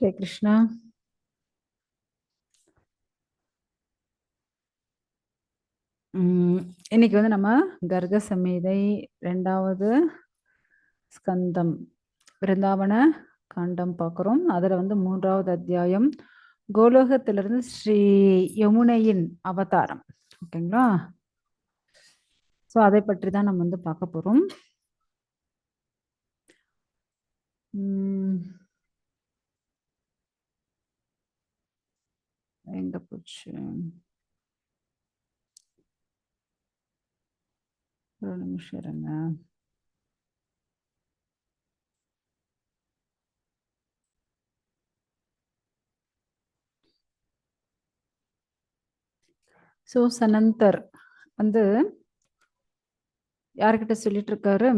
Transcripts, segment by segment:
ஹரே கிருஷ்ணா உம் இன்னைக்கு வந்து நம்ம கர்க சமேதை ரெண்டாவது ஸ்கந்தம் பிருந்தாவன காண்டம் பார்க்குறோம். அதில் வந்து மூன்றாவது அத்தியாயம் கோலோகத்திலிருந்து ஸ்ரீ யமுனையின் அவதாரம். ஓகேங்களா? ஸோ அதை பற்றி தான் நம்ம வந்து பார்க்க போகிறோம் எங்க போச்சு? ஒரு நிமிஷம் இருங்க. ஸோ சனந்தர் வந்து யார்கிட்ட சொல்லிட்டு இருக்காரு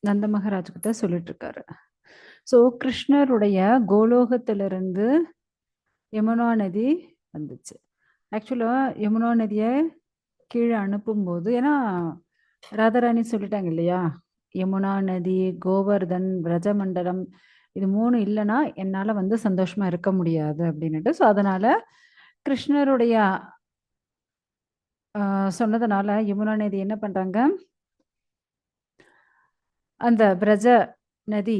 நந்த மகாராஜ் கிட்ட சொல்லிட்டு இருக்காரு ஸோ கிருஷ்ணருடைய கோலோகத்திலிருந்து யமுனா நதி வந்துச்சு. ஆக்சுவலாக யமுனா நதியை கீழே அனுப்பும்போது ஏன்னா ராதாராணி சொல்லிட்டாங்க இல்லையா? யமுனா நதி கோவர்தன் பிரஜமண்டலம் இது மூணு இல்லைன்னா என்னால் வந்து சந்தோஷமாக இருக்க முடியாது அப்படின்னுட்டு. ஸோ அதனால் கிருஷ்ணருடைய சொன்னதுனால யமுனா நதி என்ன பண்ணுறாங்க அந்த பிரஜ நதி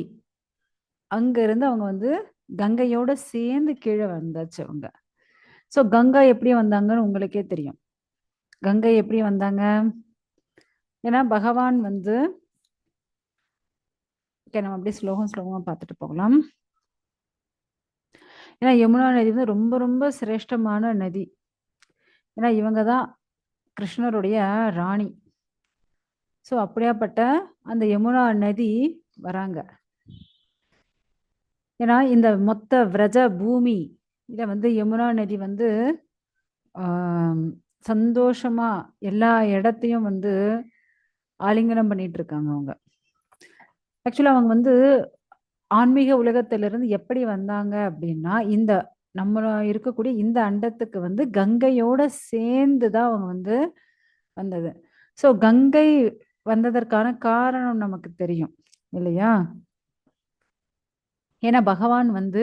அங்கேருந்து அவங்க வந்து கங்கையோட சேர்ந்து கீழே வந்தாச்சு அவங்க. ஸோ கங்கா எப்படி வந்தாங்கன்னு உங்களுக்கே தெரியும். கங்கை எப்படி வந்தாங்க? ஏன்னா பகவான் வந்து ஓகே நம்ம அப்படியே ஸ்லோகம் ஸ்லோகமாக பார்த்துட்டு போகலாம். ஏன்னா யமுனா நதி வந்து ரொம்ப ரொம்ப சிரேஷ்டமான நதி. ஏன்னா இவங்க தான் கிருஷ்ணருடைய ராணி. ஸோ அப்படியாப்பட்ட அந்த யமுனா நதி வராங்க. ஏன்னா இந்த மொத்த விரஜ பூமி இதை வந்து யமுனா நதி வந்து சந்தோஷமா எல்லா இடத்தையும் வந்து ஆலிங்கனம் பண்ணிட்டு இருக்காங்க அவங்க ஆக்சுவலாக அவங்க வந்து ஆன்மீக உலகத்திலிருந்து எப்படி வந்தாங்க அப்படின்னா இந்த நம்ம இருக்கக்கூடிய இந்த அண்டத்துக்கு வந்து கங்கையோட சேர்ந்து தான் அவங்க வந்து வந்தது. ஸோ கங்கை வந்ததற்கான காரணம் நமக்கு தெரியும் இல்லையா? ஏன்னா பகவான் வந்து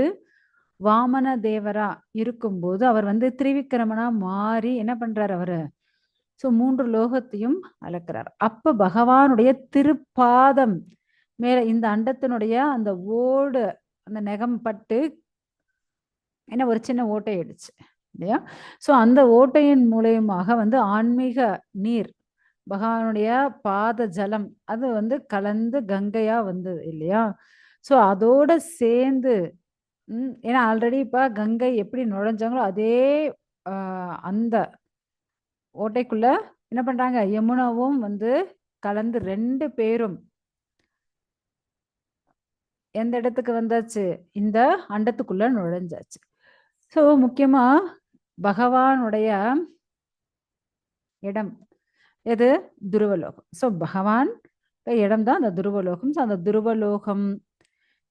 வாமன தேவரா இருக்கும்போது அவர் வந்து திரிவிக்கிரமனா மாறி என்ன பண்றார் அவரு? ஸோ மூன்று லோகத்தையும் அளக்கிறார். அப்ப பகவானுடைய திருப்பாதம் மேல இந்த அண்டத்தினுடைய அந்த ஓடு அந்த நெகம் பட்டு என்ன ஒரு சின்ன ஓட்டை இல்லையா? ஸோ அந்த ஓட்டையின் மூலயமாக வந்து ஆன்மீக நீர் பகவானுடைய பாத ஜலம் அது வந்து கலந்து கங்கையா வந்தது இல்லையா? ஸோ அதோட சேர்ந்து ம் ஏன்னா ஆல்ரெடி இப்போ கங்கை எப்படி நுழைஞ்சாங்களோ அதே அந்த ஓட்டைக்குள்ள என்ன பண்றாங்க? யமுனாவும் வந்து கலந்து ரெண்டு பேரும் எந்த இடத்துக்கு வந்தாச்சு? இந்த அண்டத்துக்குள்ள நுழைஞ்சாச்சு. ஸோ முக்கியமா பகவானுடைய இடம் எது? துருவலோகம். ஸோ பகவான் இடம் தான் அந்த துருவலோகம். ஸோ அந்த துருவலோகம்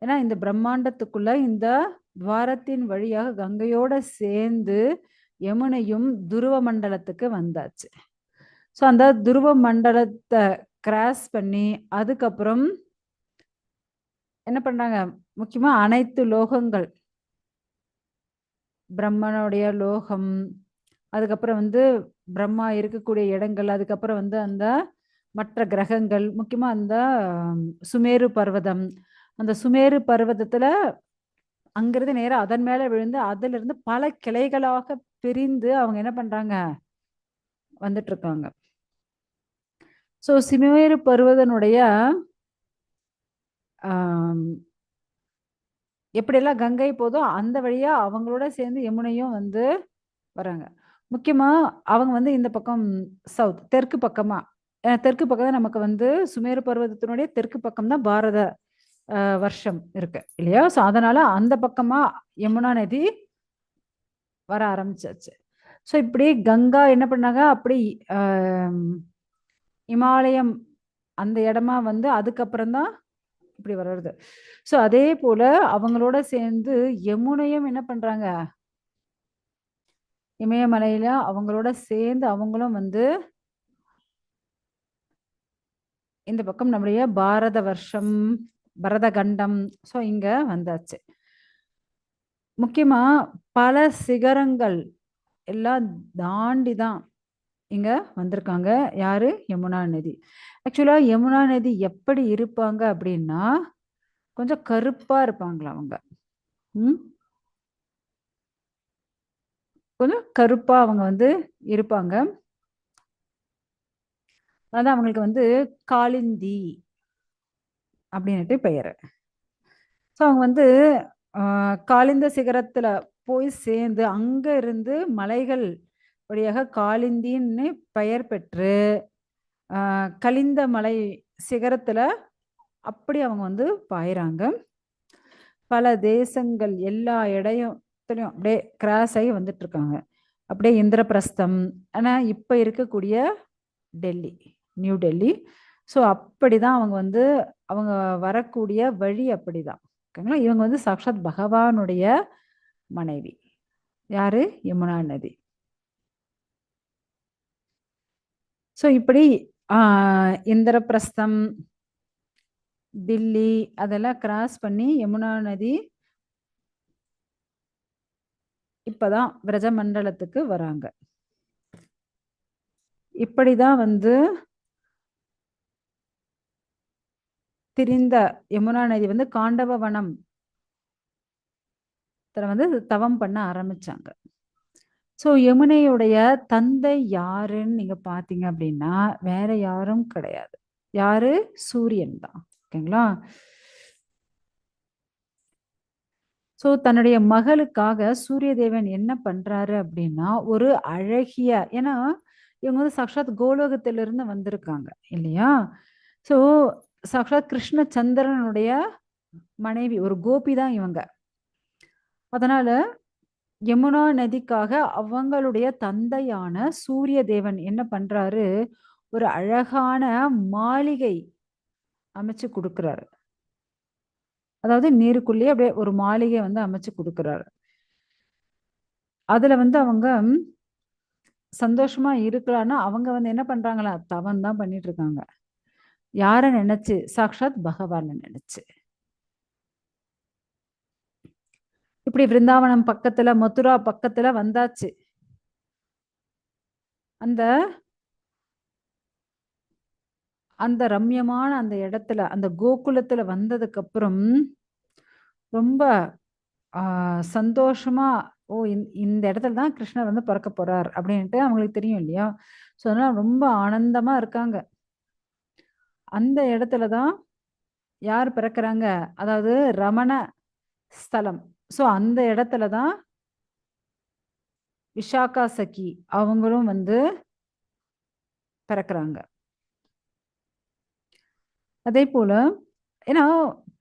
ஏன்னா இந்த பிரம்மாண்டத்துக்குள்ள இந்த துவாரத்தின் வழியாக கங்கையோட சேர்ந்து யமுனையும் துருவ மண்டலத்துக்கு வந்தாச்சு. ஸோ அந்த துருவ மண்டலத்தை கிராஸ் பண்ணி அதுக்கப்புறம் என்ன பண்ணாங்க முக்கியமா அனைத்து லோகங்கள். பிரம்மனுடைய லோகம் அதுக்கப்புறம் வந்து பிரம்மா இருக்கக்கூடிய இடங்கள் அதுக்கப்புறம் வந்து அந்த மற்ற கிரகங்கள் முக்கியமா அந்த சுமேரு பர்வதம் அந்த சுமேரு பர்வதத்துல அங்கிருந்து நேரம் அதன் மேல விழுந்து அதுல இருந்து பல கிளைகளாக பிரிந்து அவங்க என்ன பண்றாங்க? வந்துட்டு இருக்காங்க ஸோ சுமேரு பர்வதனுடைய எப்படியெல்லாம் கங்கை போதோ அந்த வழியா அவங்களோட சேர்ந்து யமுனையும் வந்து வராங்க முக்கியமா அவங்க வந்து இந்த பக்கம் சவுத் தெற்கு பக்கமா தெற்கு பக்கம் தான் நமக்கு வந்து சுமேரு பர்வதத்தினுடைய தெற்கு பக்கம் தான் பாரத வருஷம் இருக்கு இல்லையா? ஸோ அதனால அந்த பக்கமா யமுனா நதி வர ஆரம்பிச்சாச்சு. ஸோ இப்படி கங்கா என்ன பண்ணாங்க? அப்படி இமாலயம் அந்த இடமா வந்து அதுக்கப்புறம் தான் இப்படி வர்றது. ஸோ அதே போல அவங்களோட சேர்ந்து யமுனையும் என்ன பண்றாங்க? இமயமலையில அவங்களோட சேர்ந்து அவங்களும் வந்து இந்த பக்கம் நம்முடைய பாரத வருஷம் பரத கண்டம் ஸோ இங்கே வந்தாச்சு. முக்கியமாக பல சிகரங்கள் எல்லாம் தாண்டி தான் இங்கே வந்திருக்காங்க. யாரு? யமுனா நதி. ஆக்சுவலாக யமுனா நதி எப்படி இருப்பாங்க அப்படின்னா கொஞ்சம் கருப்பாக இருப்பாங்களா அவங்க? ம்? கொஞ்சம் கருப்பாக அவங்க வந்து இருப்பாங்க. அதான் அவங்களுக்கு வந்து காளிந்தி அப்படின்ட்டு பெயர் ஸோ அவங்க வந்து காலிந்த சிகரத்தில் போய் சேர்ந்து அங்கே இருந்து மலைகள் வழியாக காலிந்தின்னு பெயர் பெற்று கலிந்த மலை சிகரத்தில் அப்படி அவங்க வந்து பாயிறாங்க. பல தேசங்கள் எல்லா இடையத்துலையும் அப்படியே கிராஸ் ஆகி வந்துட்டு இருக்காங்க அப்படியே இந்திரபிரஸ்தம் ஆனால் இப்போ இருக்கக்கூடிய டெல்லி நியூ டெல்லி. ஸோ அப்படிதான் அவங்க வந்து அவங்க வரக்கூடிய வழி அப்படிதான். ஓகேங்களா? இவங்க வந்து சாக்ஷாத் பகவானுடைய மனைவி. யாரு? யமுனா நதி. ஸோ இப்படி இந்திரபிரஸ்தம் தில்லி அதெல்லாம் கிராஸ் பண்ணி யமுனா நதி இப்பதான் விரஜமண்டலத்துக்கு வராங்க. இப்படிதான் வந்து திரிந்த யமுனா நதி வந்து காண்டவ வனம் வந்து தவம் பண்ண ஆரம்பிச்சாங்க. ஸோ யமுனையுடைய தந்தை யாருன்னு நீங்க பாத்தீங்க அப்படின்னா வேற யாரும் கிடையாது. யாரு? சூரியன் தான். ஓகேங்களா ஸோ தன்னுடைய மகளுக்காக சூரிய தேவன் என்ன பண்றாரு அப்படின்னா ஒரு அழகிய ஏன்னா இவங்க வந்து சாக்ஷாத் கோலோகத்திலிருந்து வந்திருக்காங்க இல்லையா? ஸோ சாக்ஷாத் கிருஷ்ணச்சந்திரனுடைய மனைவி ஒரு கோபி தான் இவங்க. அதனால யமுனா நதிக்காக அவங்களுடைய தந்தையான சூரிய தேவன் என்ன பண்றாரு? ஒரு அழகான மாளிகை அமைச்சு கொடுக்கிறாரு. அதாவது நீருக்குள்ளேயே அப்படியே ஒரு மாளிகை வந்து அமைச்சு கொடுக்கிறாரு. அதுல வந்து அவங்க சந்தோஷமா இருக்கலாம்னா அவங்க வந்து என்ன பண்றாங்களா? தவம் தான் பண்ணிட்டு இருக்காங்க. யாரை நினைச்சு? சாக்ஷாத் பகவானை நினைச்சு. இப்படி விருந்தாவனம் பக்கத்துல மதுரா பக்கத்துல வந்தாச்சு. அந்த அந்த ரம்யமான அந்த இடத்துல அந்த கோகுலத்துல வந்ததுக்கு அப்புறம் ரொம்ப ஆஹ் சந்தோஷமா ஓ இந்த இந்த இடத்துல தான் கிருஷ்ணர் வந்து பிறக்க போறார் அப்படின்ட்டு அவங்களுக்கு தெரியும் இல்லையா? ஸோ அதனால ரொம்ப ஆனந்தமா இருக்காங்க. அந்த இடத்துல தான் யார் பிறக்கிறாங்க? அதாவது ரமண ஸ்தலம். ஸோ அந்த இடத்துல தான் விஷாகா சகி அவங்களும் வந்து பிறக்கிறாங்க. அதே போல ஏன்னா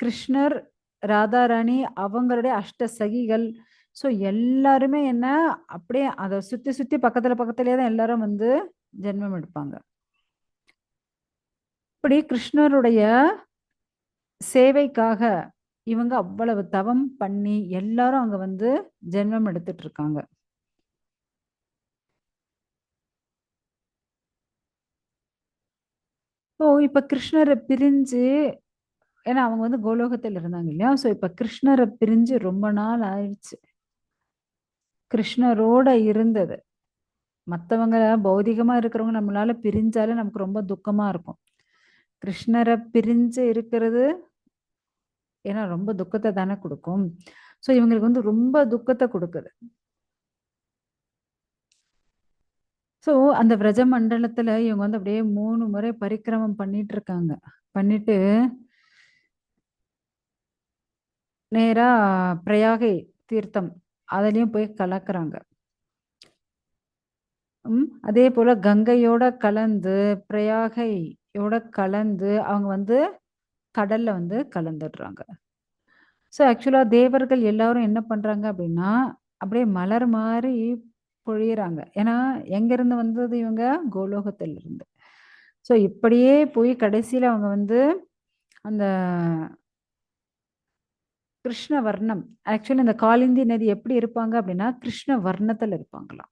கிருஷ்ணர் ராதாராணி அவங்களுடைய அஷ்ட சகிகள். ஸோ எல்லாருமே என்ன? அப்படியே அதை சுற்றி சுற்றி பக்கத்தில் பக்கத்துலேயே தான் எல்லாரும் வந்து ஜென்மம் எடுப்பாங்க. இப்படி கிருஷ்ணருடைய சேவைக்காக இவங்க அவ்வளவு தவம் பண்ணி எல்லாரும் அங்க வந்து ஜென்மம் எடுத்துட்டு இருக்காங்க ஸோ இப்ப கிருஷ்ணரை பிரிஞ்சு ஏன்னா அவங்க வந்து கோலோகத்தில் இருந்தாங்க இல்லையா? ஸோ இப்ப கிருஷ்ணரை பிரிஞ்சு ரொம்ப நாள் ஆயிடுச்சு. கிருஷ்ணரோட இருந்தது. மற்றவங்க பௌதிகமா இருக்கிறவங்க நம்மளால பிரிஞ்சாலே நமக்கு ரொம்ப துக்கமா இருக்கும். கிருஷ்ணரை பிரிஞ்சு இருக்கிறது ஏன்னா ரொம்ப துக்கத்தை தானே கொடுக்கும். ஸோ இவங்களுக்கு வந்து ரொம்ப துக்கத்தை கொடுக்குது. ஸோ அந்த விரஜ மண்டலத்துல இவங்க வந்து அப்படியே மூணு முறை பரிக்கிரமம் பண்ணிட்டு இருக்காங்க. பண்ணிட்டு நேரா பிரயாகை தீர்த்தம் அதுலயும் போய் கலக்குறாங்க. அதே போல கங்கையோட கலந்து பிரயாகையோட கலந்து அவங்க வந்து கடல்ல வந்து கலந்துடுறாங்க. ஸோ ஆக்சுவலா தேவர்கள் எல்லாரும் என்ன பண்றாங்க அப்படின்னா அப்படியே மலர் மாதிரி பொழியறாங்க. ஏன்னா எங்க இருந்து வந்தது இவங்க? கோலோகத்திலிருந்து. ஸோ இப்படியே போய் கடைசியில அவங்க வந்து அந்த கிருஷ்ண வர்ணம் ஆக்சுவலி இந்த காலிந்தி நதி எப்படி இருப்பாங்க அப்படின்னா கிருஷ்ண வர்ணத்துல இருப்பாங்களாம்.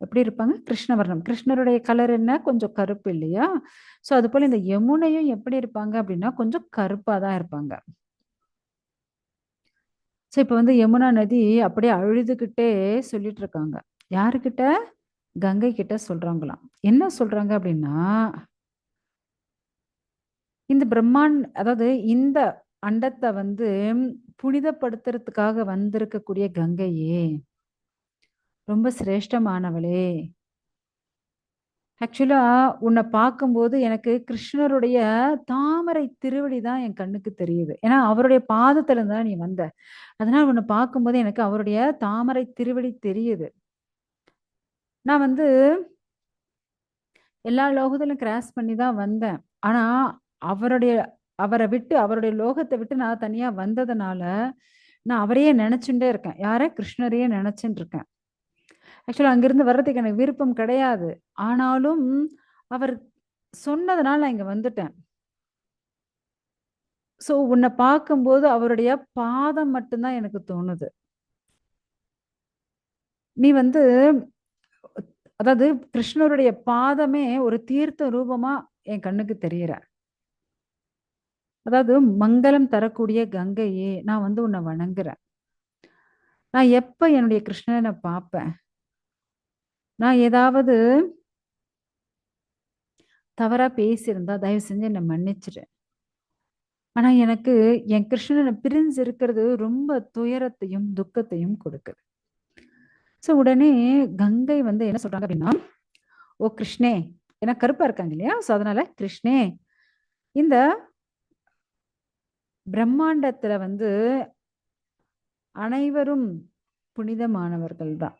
எப்படி இருப்பாங்க? கிருஷ்ணவர்ணம். கிருஷ்ணருடைய கலர் என்ன? கொஞ்சம் கருப்பு இல்லையா? ஸோ அது போல இந்த யமுனையும் எப்படி இருப்பாங்க அப்படின்னா கொஞ்சம் கருப்பா தான் இருப்பாங்க. ஸோ இப்போ வந்து யமுனா நதி அப்படியே அழுதுகிட்டே சொல்லிட்டு இருக்காங்க யாருக்கிட்ட கங்கை கிட்ட சொல்றாங்களாம். என்ன சொல்றாங்க அப்படின்னா இந்த பிரம்மாண்ட் அதாவது இந்த அண்டத்தை வந்து புனிதப்படுத்துறதுக்காக வந்திருக்கக்கூடிய கங்கையே ரொம்ப சிரேஷ்டமானவளே. ஆக்சுவலாக உன்னை பார்க்கும்போது எனக்கு கிருஷ்ணருடைய தாமரை திருவடி தான் என் கண்ணுக்கு தெரியுது. ஏன்னா அவருடைய பாதத்துல தான் நீ வந்த. அதனால் உன்னை பார்க்கும்போது எனக்கு அவருடைய தாமரை திருவடி தெரியுது. நான் வந்து எல்லா லோகத்திலும் கிராஸ் பண்ணி தான் வந்தேன். ஆனால் அவருடைய அவரை விட்டு அவருடைய லோகத்தை விட்டு நான் தனியாக வந்ததுனால நான் அவரையே நினச்சுட்டே இருக்கேன். யாரே? கிருஷ்ணரையே நினைச்சுட்டு இருக்கேன். ஆக்சுவலாக அங்கிருந்து வர்றதுக்கு எனக்கு விருப்பம் கிடையாது. ஆனாலும் அவர் சொன்னதுனால நான் இங்கே வந்துட்டேன். ஸோ உன்னை பார்க்கும்போது அவருடைய பாதம் மட்டும்தான் எனக்கு தோணுது. நீ வந்து அதாவது கிருஷ்ணருடைய பாதமே ஒரு தீர்த்த ரூபமா என் கண்ணுக்கு தெரியற. அதாவது மங்களம் தரக்கூடிய கங்கையே நான் வந்து உன்னை வணங்குறேன். நான் எப்ப என்னுடைய கிருஷ்ணனை பார்ப்பேன்? நான் ஏதாவது தவறா பேசியிருந்தா தயவு செஞ்சு என்னை மன்னிச்சிடு ஆனா எனக்கு என் கிருஷ்ணனை பிரிஞ்சு இருக்கிறது ரொம்ப துயரத்தையும் துக்கத்தையும் கொடுக்குது. சோ உடனே கங்கை வந்து என்ன சொல்றாங்க அப்படின்னா ஓ கிருஷ்ணே. ஏன்னா கருப்பா இருக்காங்க இல்லையா? சோ அதனால கிருஷ்ணே. இந்த பிரம்மாண்டத்துல வந்து அனைவரும் புனிதமானவர்கள் தான்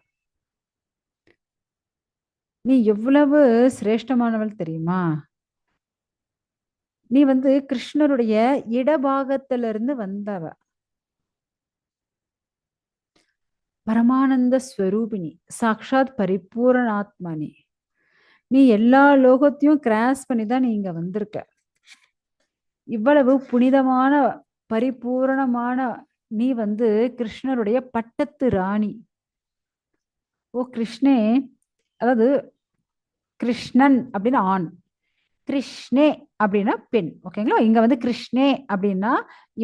நீ எவ்வளவு சிரேஷ்டமானவள் தெரியுமா? நீ வந்து கிருஷ்ணருடைய இடபாகத்துல இருந்து வந்தவ. பரமானந்த ஸ்வரூபிணி சாக்ஷாத் பரிபூரணாத்மனி. நீ எல்லா லோகத்தையும் கிராஸ் பண்ணி தான் நீ இங்க வந்திருக்க. இவ்வளவு புனிதமான பரிபூரணமான நீ வந்து கிருஷ்ணருடைய பட்டத்து ராணி. ஓ கிருஷ்ணே அதாவது கிருஷ்ணன் அப்படின்னு ஆண். கிருஷ்ணே அப்படின்னா பெண். ஓகேங்களா இங்க வந்து கிருஷ்ணே அப்படின்னா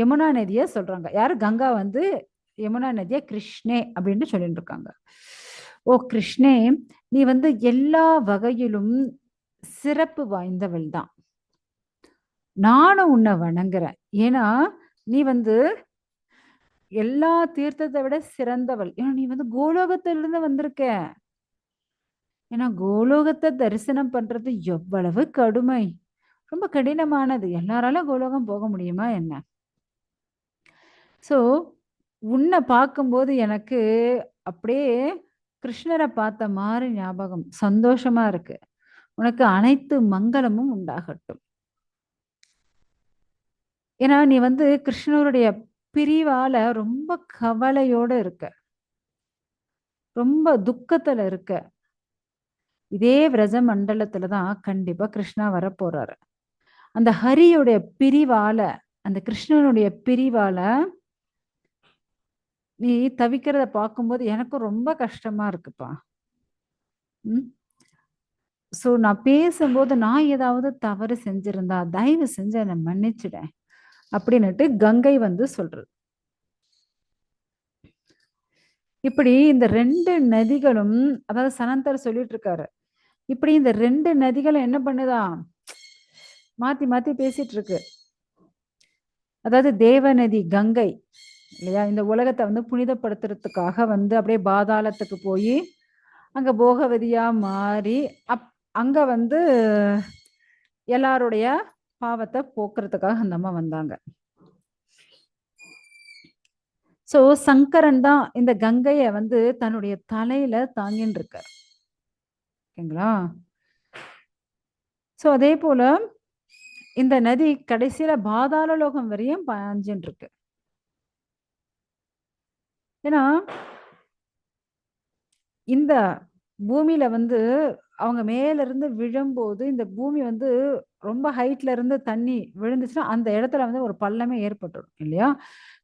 யமுனா நதிய சொல்றாங்க. யாரு? கங்கா வந்து யமுனா நதிய கிருஷ்ணே அப்படின்னு சொல்லிட்டு இருக்காங்க ஓ கிருஷ்ணே நீ வந்து எல்லா வகையிலும் சிறப்பு வாய்ந்தவள் தான். நானும் உன்னை வணங்குறேன். ஏன்னா நீ வந்து எல்லா தீர்த்தத்தை விட சிறந்தவள். ஏன்னா நீ வந்து கோலோகத்திலிருந்து வந்திருக்க. ஏன்னா கோலோகத்தை தரிசனம் பண்றது எவ்வளவு கடுமை. ரொம்ப கடினமானது. எல்லாராலும் கோலோகம் போக முடியுமா என்ன? சோ உன்னை பார்க்கும்போது எனக்கு அப்படியே கிருஷ்ணரை பார்த்த மாதிரி ஞாபகம் சந்தோஷமா இருக்கு. உனக்கு அனைத்து மங்களமும் உண்டாகட்டும். ஏன்னா நீ வந்து கிருஷ்ணருடைய பிரிவால ரொம்ப கவலையோட இருக்க. ரொம்ப துக்கத்துல இருக்க. இதே விரஜ மண்டலத்துல தான் கண்டிப்பா கிருஷ்ணா வரப்போறாரு. அந்த ஹரியுடைய பிரிவால அந்த கிருஷ்ணனுடைய பிரிவால நீ தவிக்கிறத பார்க்கும்போது எனக்கும் ரொம்ப கஷ்டமா இருக்குப்பா. ம்? சோ நான் பேசும்போது நான் ஏதாவது தவறு செஞ்சிருந்தா தயவு செஞ்சு என்னை மன்னிச்சிட அப்படின்னுட்டு கங்கை வந்து சொல்றது. இப்படி இந்த ரெண்டு நதிகளும் அதாவது சனந்தர் சொல்லிட்டு இருக்காரு இப்படி இந்த ரெண்டு நதிகளும் என்ன பண்ணுதா? மாத்தி மாத்தி பேசிட்டு இருக்கு அதாவது தேவநதி கங்கை இல்லையா? இந்த உலகத்தை வந்து புனிதப்படுத்துறதுக்காக வந்து அப்படியே பாதாளத்துக்கு போய் அங்க போகவதியா மாறி அப் அங்க வந்து எல்லாருடைய பாவத்தை போக்குறதுக்காக அந்த அம்மா வந்தாங்க. சோ சங்கரன் தான் இந்த கங்கைய வந்து தன்னுடைய தலையில தாங்கின்னு இருக்கார் ஓகேங்களா? ஸோ அதே போல இந்த நதி கடைசியில பாதாள லோகம் வரையும் பாஞ்சுன்னு இருக்கு ஏன்னா இந்த பூமியில வந்து அவங்க மேல இருந்து விழும்போது இந்த பூமி வந்து ரொம்ப ஹைட்ல இருந்து தண்ணி விழுந்துச்சுன்னா அந்த இடத்துல வந்து ஒரு பள்ளமே ஏற்பட்டுடும் இல்லையா?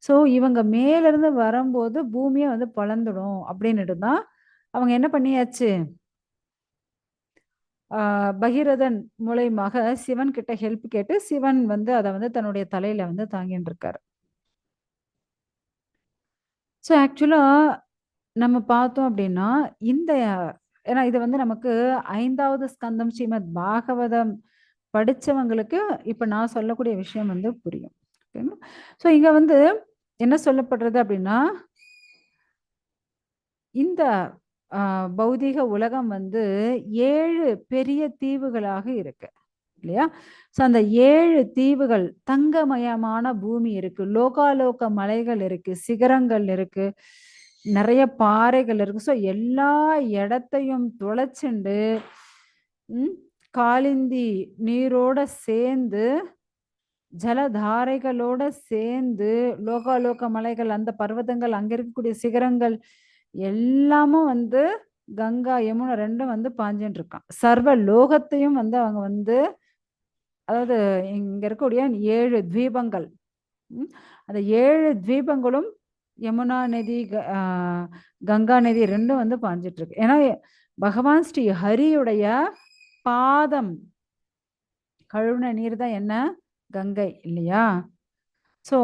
ஸோ இவங்க மேல இருந்து வரும்போது பூமியை வந்து பழந்துடும் அப்படின்னுட்டு தான் அவங்க என்ன பண்ணியாச்சு? பகீரதன் மூலயமாக சிவன் கிட்ட ஹெல்ப் கேட்டு சிவன் வந்து அதை வந்து தன்னுடைய தலையில வந்து தாங்கிட்டு இருக்காரு ஸோ ஆக்சுவலா நம்ம பார்த்தோம் அப்படின்னா, இந்த ஏன்னா இது வந்து நமக்கு ஐந்தாவது ஸ்கந்தம் ஸ்ரீமத் பாகவதம் படிச்சவங்களுக்கு இப்போ நான் சொல்லக்கூடிய விஷயம் வந்து புரியும். ஓகேங்களா? ஸோ இங்கே வந்து என்ன சொல்லப்படுறது அப்படின்னா இந்த பௌதிக உலகம் வந்து ஏழு பெரிய தீவுகளாக இருக்கு. இல்லையா? ஸோ அந்த ஏழு தீவுகள் தங்கமயமான பூமி இருக்கு. லோகாலோக மலைகள் இருக்கு. சிகரங்கள் இருக்கு. நிறைய பாறைகள் இருக்கு. ஸோ எல்லா இடத்தையும் துளைச்சுண்டு காலிந்தி நீரோட சேர்ந்து ஜலதாரைகளோட சேர்ந்து லோகாலோக மலைகள், அந்த பர்வதங்கள், அங்க இருக்கக்கூடிய சிகரங்கள் எல்லாமும் வந்து கங்கா, யமுனா ரெண்டும் வந்து பாஞ்சின்னு இருக்கான். சர்வ லோகத்தையும் வந்து அவங்க வந்து அதாவது இங்க இருக்கக்கூடிய ஏழு தீபங்கள். அந்த ஏழு தீபங்களும் யமுனா நதி, க கங்கா நதி ரெண்டும் வந்து பாஞ்சிட்டு இருக்கு. ஏன்னா பகவான் ஸ்ரீ ஹரியுடைய பாதம் கழுவுன நீர் தான் என்ன? கங்கை இல்லையா? ஸோ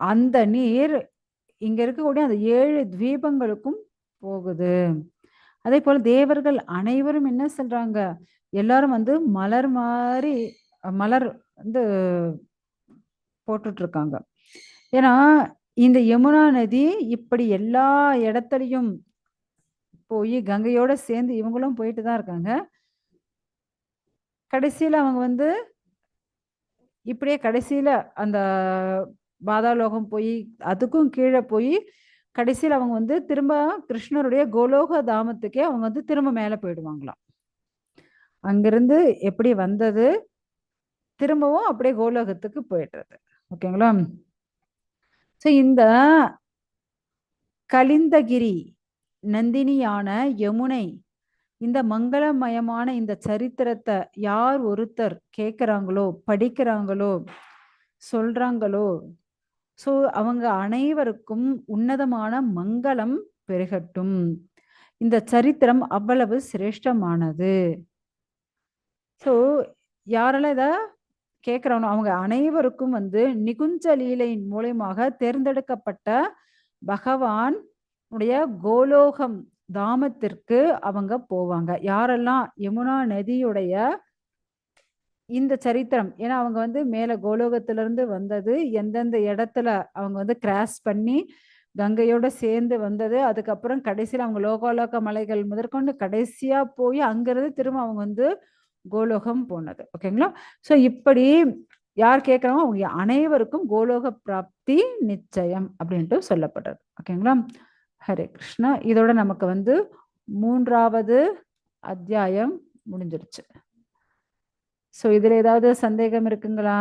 அந்த நீர் இங்க இருக்கக்கூடிய அந்த ஏழு தீபங்களுக்கும் போகுது. அதே போல தேவர்கள் அனைவரும் என்ன சொல்றாங்க? எல்லாரும் வந்து மலர் மாதிரி மலர் வந்து போட்டுட்டு இருக்காங்க. ஏன்னா இந்த யமுனா நதி இப்படி எல்லா இடத்துலையும் போய் கங்கையோட சேர்ந்து இவங்களும் போயிட்டு தான் இருக்காங்க. கடைசியில் அவங்க வந்து இப்படியே கடைசியில் அந்த பாதாலோகம் போய் அதுக்கும் கீழே போய் கடைசியில் அவங்க வந்து திரும்ப கிருஷ்ணருடைய கோலோக தாமத்துக்கே அவங்க வந்து திரும்ப மேலே போயிடுவாங்களாம். அங்கிருந்து எப்படி வந்தது? திரும்பவும் அப்படியே கோலோகத்துக்கு போயிடுறது. ஓகேங்களா? ஸோ இந்த கலிந்தகிரி நந்தினியான யமுனை, இந்த மங்களமயமான இந்த சரித்திரத்தை யார் ஒருத்தர் கேட்குறாங்களோ படிக்கிறாங்களோ, சொல்றாங்களோ, ஸோ அவங்க அனைவருக்கும் உன்னதமான மங்களம் பெருகட்டும். இந்த சரித்திரம் அவ்வளவு சிரேஷ்டமானது. ஸோ யாரெல்லாம் இதை கேட்கறானோ, அவங்க அனைவருக்கும் வந்து நிகுஞ்ச லீலையின் மூலியமாக தேர்ந்தெடுக்கப்பட்ட பகவான் உடைய கோலோகம் தாமத்திற்கு அவங்க போவாங்க. யாரெல்லாம் யமுனா நதியுடைய இந்த சரித்திரம் ஏன்னா அவங்க வந்து மேலே கோலோகத்திலிருந்து வந்தது, எந்தெந்த இடத்துல அவங்க வந்து கிராஸ் பண்ணி கங்கையோட சேர்ந்து வந்தது. அதுக்கப்புறம் கடைசியில் அவங்க லோகாலோக மலைகள் முதற்கொண்டு கடைசியாக போய் அங்கேருந்து திரும்ப அவங்க வந்து கோலோகம் போனது. ஓகேங்களா? ஸோ இப்படி யார் கேட்குறாங்க அவங்க அனைவருக்கும் கோலோக பிராப்தி நிச்சயம் அப்படின்ட்டு சொல்லப்படுறது. ஓகேங்களா? ஹரே கிருஷ்ணா. இதோட நமக்கு வந்து மூன்றாவது அத்தியாயம் முடிஞ்சிருச்சு. ஸோ இதுல ஏதாவது சந்தேகம் இருக்குங்களா?